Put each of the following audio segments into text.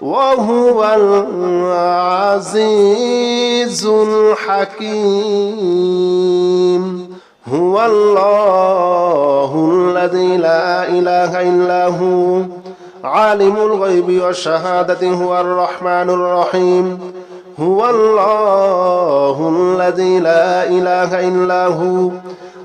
وهو العزيز الحكيم. هو الله الذي لا إله إلا هو عالم الغيب والشهادة هو الرحمن الرحيم. هو الله الذي لا إله إلا هو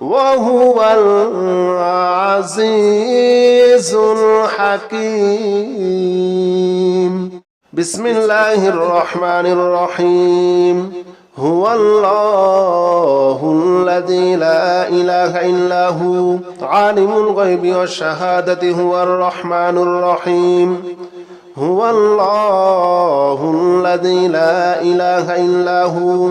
وهو العزيز الحكيم. بسم الله الرحمن الرحيم. هو الله الذي لا إله إلا هو. عالم الغيب والشهادة هو الرحمن الرحيم. هو الله الذي لا إله إلا هو.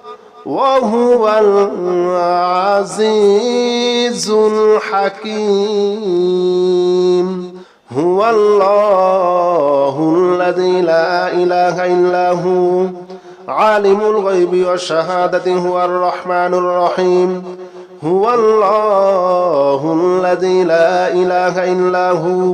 وهو العزيز الحكيم. هو الله الذي لا إله إلا هو عالم الغيب والشهادة هو الرحمن الرحيم. هو الله الذي لا إله إلا هو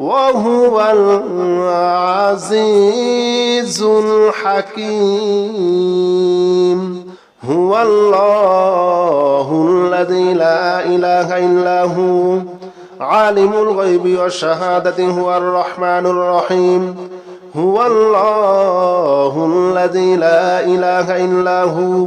وهو العزيز الحكيم. هو الله الذي لا إله إلا هو عالم الغيب والشهادة هو الرحمن الرحيم. هو الله الذي لا إله إلا هو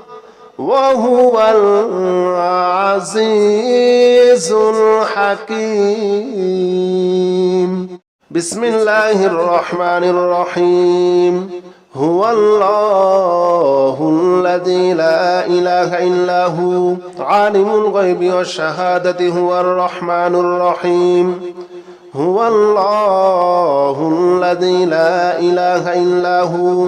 وهو العزيز الحكيم. بسم الله الرحمن الرحيم. هو الله الذي لا إله إلا هو. عالم الغيب والشهادة هو الرحمن الرحيم. هو الله الذي لا إله إلا هو.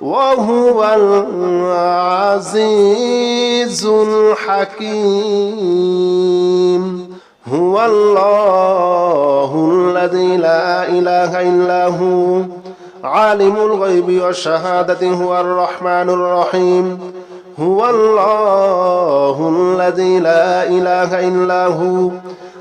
وهو العزيز الحكيم. هو الله الذي لا إله إلا هو عالم الغيب والشهادة هو الرحمن الرحيم. هو الله الذي لا إله إلا هو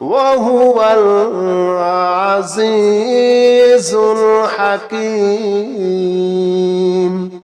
وهو العزيز الحكيم.